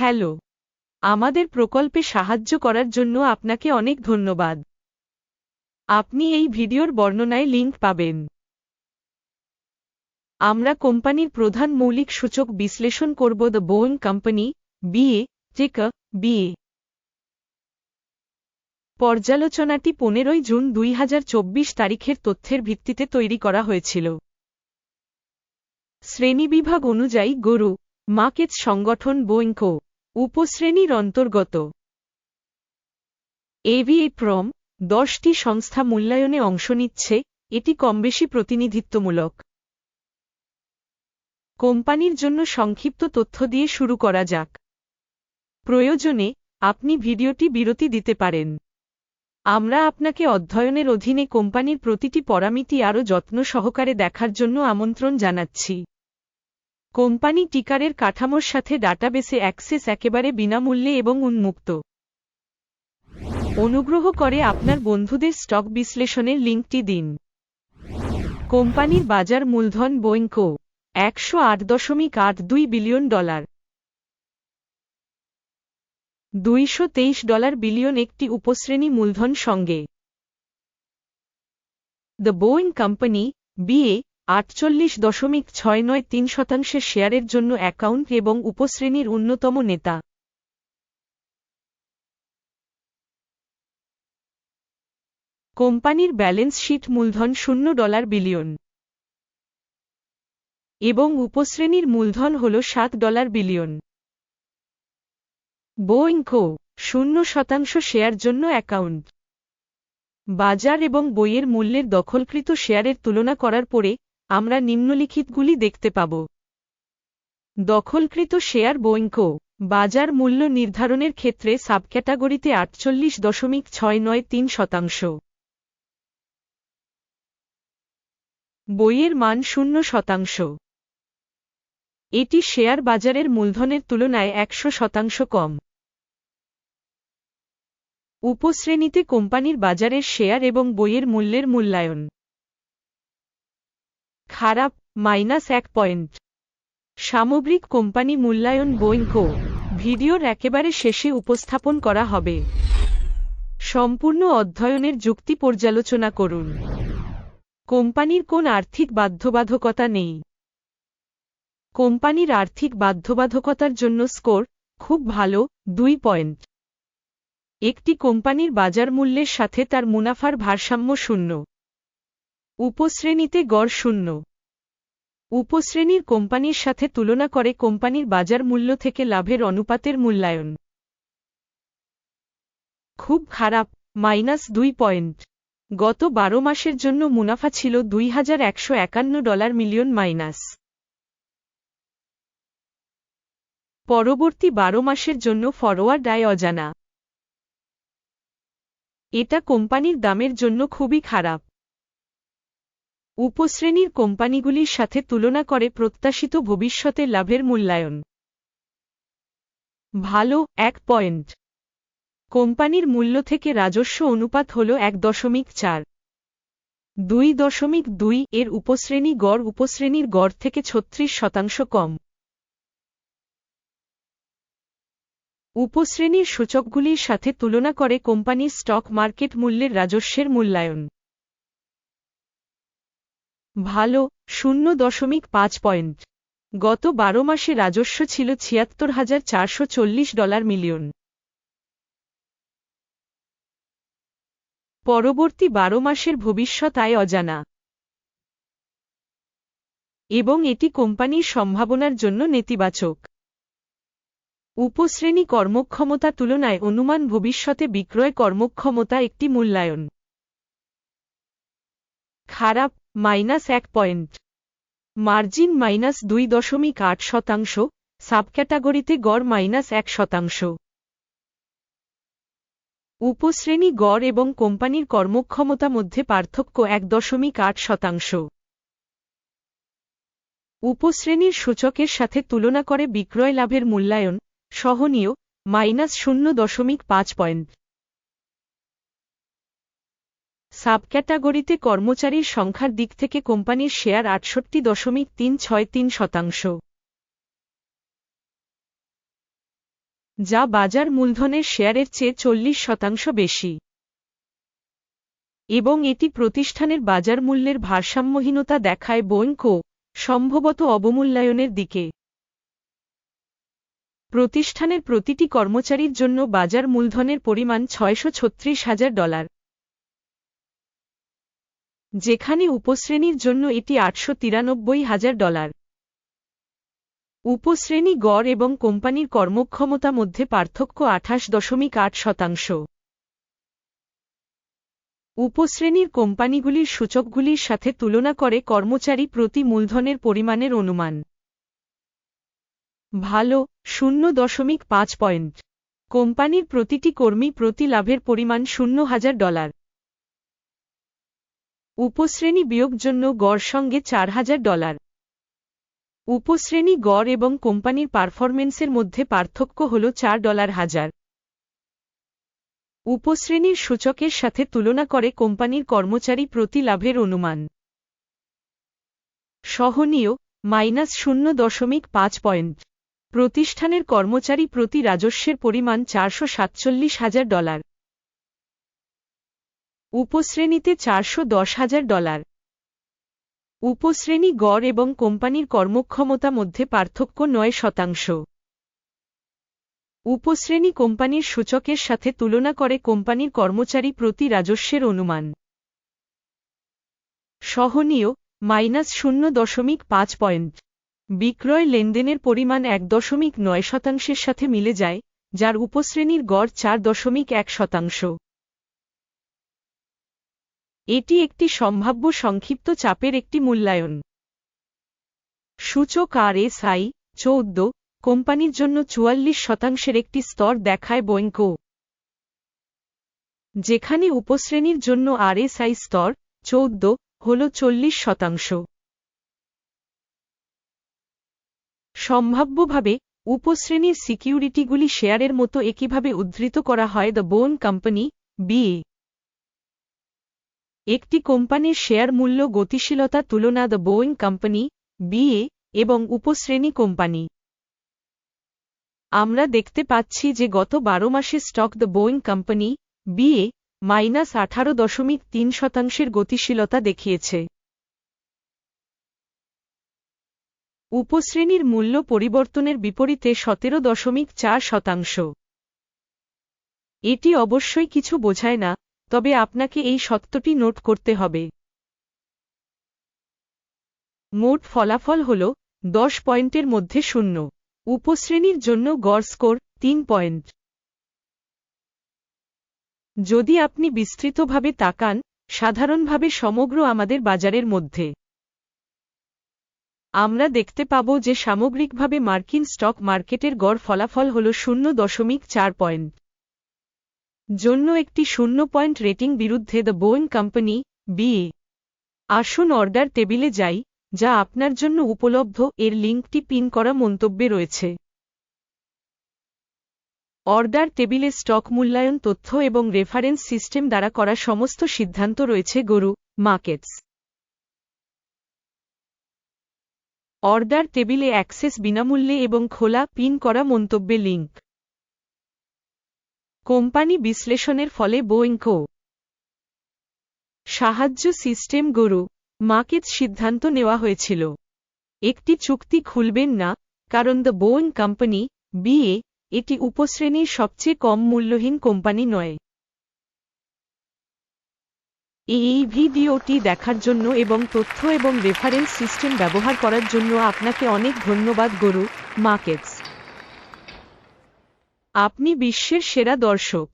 Hello. আমাদের প্রকল্পে সাহায্য করার জন্য আপনাকে অনেক ধন্যবাদ। আপনি এই ভিডিওর বর্ণনায় লিঙ্ক পাবেন। আমরা কোম্পানির প্রধান মৌলিক সূচক বিশ্লেষণ করব the Boeing company, BA tech BA. পর্যালোচনাটি পনেরোই জুন দুই হাজার চব্বিশ তারিখের তথ্যের ভিত্তিতে তৈরি করা হয়েছিল। শ্রেণীবিভাগ অনুযায়ী গরু মার্কেটস সংগঠন বোয়িংকো উপশ্রেণীর অন্তর্গত। এভিএ প্রম দশটি সংস্থা মূল্যায়নে অংশ নিচ্ছে, এটি কমবেশি প্রতিনিধিত্বমূলক। কোম্পানির জন্য সংক্ষিপ্ত তথ্য দিয়ে শুরু করা যাক। প্রয়োজনে আপনি ভিডিওটি বিরতি দিতে পারেন। আমরা আপনাকে অধ্যয়নের অধীনে কোম্পানির প্রতিটি পরামিতি আরও যত্ন সহকারে দেখার জন্য আমন্ত্রণ জানাচ্ছি। কোম্পানি টিকারের কাঠামোর সাথে ডাটাবেসে অ্যাক্সেস একেবারে বিনামূল্যে এবং উন্মুক্ত। অনুগ্রহ করে আপনার বন্ধুদের স্টক বিশ্লেষণের লিঙ্কটি দিন। কোম্পানির বাজার মূলধন বোয়িংকো, একশো আট দশমিক আট দুই বিলিয়ন ডলার। দুইশো তেইশ ডলার বিলিয়ন একটি উপশ্রেণী মূলধন সঙ্গে। দ্য বোয়িং কোম্পানি বিএ আটচল্লিশ দশমিক ছয় নয় তিন শতাংশের শেয়ারের জন্য অ্যাকাউন্ট এবং উপশ্রেণীর অন্যতম নেতা। কোম্পানির ব্যালেন্স শিট মূলধন শূন্য ডলার বিলিয়ন। এবং উপশ্রেণীর মূলধন হল সাত ডলার বিলিয়ন। বোয়িংকো শূন্য শতাংশ শেয়ার জন্য অ্যাকাউন্ট। বাজার এবং বইয়ের মূল্যের দখলকৃত শেয়ারের তুলনা করার পরে আমরা নিম্নলিখিতগুলি দেখতে পাব। দখলকৃত শেয়ার বোয়িংকো, বাজার মূল্য নির্ধারণের ক্ষেত্রে সাবক্যাটাগরিতে আটচল্লিশ দশমিক ছয় নয় তিন শতাংশ। বইয়ের মান শূন্য শতাংশ। এটি শেয়ার বাজারের মূলধনের তুলনায় একশো শতাংশ কম। উপশ্রেণীতে কোম্পানির বাজারের শেয়ার এবং বইয়ের মূল্যের মূল্যায়ন। খারাপ, মাইনাস এক পয়েন্ট। সামগ্রিক কোম্পানি মূল্যায়ন বোয়িংকো ভিডিওর একেবারে শেষে উপস্থাপন করা হবে। সম্পূর্ণ অধ্যয়নের যুক্তি পর্যালোচনা করুন। কোম্পানির কোন আর্থিক বাধ্যবাধকতা নেই। কোম্পানির আর্থিক বাধ্যবাধকতার জন্য স্কোর খুব ভালো, দুই পয়েন্ট। একটি কোম্পানির বাজার মূল্যের সাথে তার মুনাফার ভারসাম্য শূন্য। উপশ্রেণীতে গড় শূন্য। উপশ্রেণীর কোম্পানির সাথে তুলনা করে কোম্পানির বাজার মূল্য থেকে লাভের অনুপাতের মূল্যায়ন। খুব খারাপ, মাইনাস দুই পয়েন্ট। গত বারো মাসের জন্য মুনাফা ছিল দুই হাজার একশো একান্ন ডলার মিলিয়ন মাইনাস। পরবর্তী বারো মাসের জন্য ফরওয়ার্ড আয় অজানা। এটা কোম্পানির দামের জন্য খুবই খারাপ। উপশ্রেণীর কোম্পানিগুলির সাথে তুলনা করে প্রত্যাশিত ভবিষ্যতে লাভের মূল্যায়ন। ভালো, এক পয়েন্ট। কোম্পানির মূল্য থেকে রাজস্ব অনুপাত হল এক দশমিক চার। দুই দশমিক দুই এর উপশ্রেণী গড় উপশ্রেণীর গড় থেকে ছত্রিশ শতাংশ কম। উপশ্রেণীর সূচকগুলির সাথে তুলনা করে কোম্পানির স্টক মার্কেট মূল্যের রাজস্বের মূল্যায়ন। ভালো, শূন্য দশমিক পাঁচ পয়েন্ট। গত বারো মাসে রাজস্ব ছিল ছিয়াত্তর হাজার চারশো চল্লিশ ডলার মিলিয়ন। পরবর্তী বারো মাসের ভবিষ্যৎ আয় অজানা। এবং এটি কোম্পানির সম্ভাবনার জন্য নেতিবাচক। উপশ্রেণী কর্মক্ষমতা তুলনায় অনুমান ভবিষ্যতে বিক্রয় কর্মক্ষমতা একটি মূল্যায়ন। খারাপ মাইনাস এক পয়েন্ট। মার্জিন মাইনাস দুই দশমিক আট শতাংশ, সাবক্যাটাগরিতে গড় মাইনাস এক শতাংশ। উপশ্রেণী গড় এবং কোম্পানির কর্মক্ষমতা মধ্যে পার্থক্য এক দশমিক আট শতাংশ। উপশ্রেণীর সূচকের সাথে তুলনা করে বিক্রয় লাভের মূল্যায়ন, সহনীয়, মাইনাস শূন্য দশমিক পাঁচ পয়েন্ট। সাবক্যাটাগরিতে কর্মচারীর সংখ্যার দিক থেকে কোম্পানির শেয়ার আটষট্টি দশমিক তিন ছয় তিন শতাংশ। যা বাজার মূলধনের শেয়ারের চেয়ে চল্লিশ শতাংশ বেশি। এবং এটি প্রতিষ্ঠানের বাজার মূল্যের ভারসাম্যহীনতা দেখায় বোয়েঙ্কো সম্ভবত অবমূল্যায়নের দিকে। প্রতিষ্ঠানের প্রতিটি কর্মচারীর জন্য বাজার মূলধনের পরিমাণ ছয়শো ছত্রিশ হাজার ডলার। যেখানে উপশ্রেণীর জন্য এটি আটশো তিরানব্বই হাজার ডলার। উপশ্রেণী গড় এবং কোম্পানির কর্মক্ষমতা মধ্যে পার্থক্য আঠাশ দশমিক আট শতাংশ। উপশ্রেণীর কোম্পানিগুলির সূচকগুলির সাথে তুলনা করে কর্মচারী প্রতি মূলধনের পরিমাণের অনুমান। ভালো, শূন্য দশমিক পাঁচ পয়েন্ট। কোম্পানির প্রতিটি কর্মী প্রতি লাভের পরিমাণ শূন্য হাজার ডলার। উপশ্রেণী বিয়োগ জন্য গড় সঙ্গে চার হাজার ডলার। উপশ্রেণী গড় এবং কোম্পানির পারফরমেন্সের মধ্যে পার্থক্য হল চার ডলার হাজার। উপশ্রেণীর সূচকের সাথে তুলনা করে কোম্পানির কর্মচারী প্রতি লাভের অনুমান। সহনীয়, মাইনাস শূন্য দশমিক পাঁচ পয়েন্ট। প্রতিষ্ঠানের কর্মচারী প্রতি রাজস্বের পরিমাণ চারশো সাতচল্লিশ হাজার ডলার। উপশ্রেণীতে চারশো দশ হাজার ডলার। উপশ্রেণী গড় এবং কোম্পানির কর্মক্ষমতা মধ্যে পার্থক্য নয় শতাংশ। উপশ্রেণী কোম্পানির সূচকের সাথে তুলনা করে কোম্পানির কর্মচারী প্রতি রাজস্বের অনুমান। সহনীয়, মাইনাস শূন্য দশমিক পাঁচ পয়েন্ট। বিক্রয় লেনদেনের পরিমাণ এক দশমিক নয় শতাংশের সাথে মিলে যায়, যার উপশ্রেণীর গড় চার দশমিক এক শতাংশ। এটি একটি সম্ভাব্য সংক্ষিপ্ত চাপের একটি মূল্যায়ন। সূচক আর এস আই চৌদ্দ, কোম্পানির জন্য চুয়াল্লিশ শতাংশের একটি স্তর দেখায় বৈঙ্কো যেখানে উপশ্রেণীর জন্য আরএসআই স্তর চৌদ্দ, হল চল্লিশ শতাংশ। সম্ভাব্যভাবে, উপশ্রেণীর সিকিউরিটিগুলি শেয়ারের মতো একইভাবে উদ্ধৃত করা হয় দ্য বোন কোম্পানি, বিএ। একটি কোম্পানির শেয়ার মূল্য গতিশীলতা তুলনা দ্য বোয়িং কোম্পানি, বিএ, এবং উপশ্রেণী কোম্পানি। আমরা দেখতে পাচ্ছি যে গত বারো মাসে stock the Boeing company, BA, minus আঠারো দশমিক তিন শতাংশের গতিশীলতা দেখিয়েছে। উপশ্রেণীর মূল্য পরিবর্তনের বিপরীতে সতেরো দশমিক চার শতাংশ। এটি অবশ্যই কিছু বোঝায় না তবে আপনাকে এই সত্যটি নোট করতে হবে। মোট ফলাফল হল দশ পয়েন্টের মধ্যে শূন্য। উপশ্রেণীর জন্য গড় স্কোর তিন পয়েন্ট। যদি আপনি বিস্তৃতভাবে তাকান, সাধারণভাবে সমগ্র আমাদের বাজারের মধ্যে। আমরা দেখতে পাব যে সামগ্রিকভাবে মার্কিন স্টক মার্কেটের গড় ফলাফল হল শূন্য দশমিক চার পয়েন্ট। জন্য একটি শূন্য পয়েন্ট রেটিং বিরুদ্ধে দ্য বোয়িং কোম্পানি বিএ আসুন অর্ডার টেবিলে যাই, যা আপনার জন্য উপলব্ধ, এর লিঙ্কটি পিন করা মন্তব্যে রয়েছে। অর্ডার টেবিলে স্টক মূল্যায়ন তথ্য এবং রেফারেন্স সিস্টেম দ্বারা করা সমস্ত সিদ্ধান্ত রয়েছে, গরু, মার্কেটস। অর্ডার টেবিলে অ্যাক্সেস বিনামূল্যে এবং খোলা, পিন করা মন্তব্যে লিঙ্ক। কোম্পানি বিশ্লেষণের ফলে বোয়িংকো সাহায্য সিস্টেম গরু মার্কেট সিদ্ধান্ত নেওয়া হয়েছিল। একটি চুক্তি খুলবেন না, কারণ দ্য বোয়িং কোম্পানি, বিএ, এটি উপশ্রেণীর সবচেয়ে কম মূল্যহীন কোম্পানি নয়। এই ভিডিওটি দেখার জন্য এবং তথ্য এবং রেফারেন্স সিস্টেম ব্যবহার করার জন্য আপনাকে অনেক ধন্যবাদ গরু, মার্কেটস। আপনি বিশ্বের সেরা দর্শক।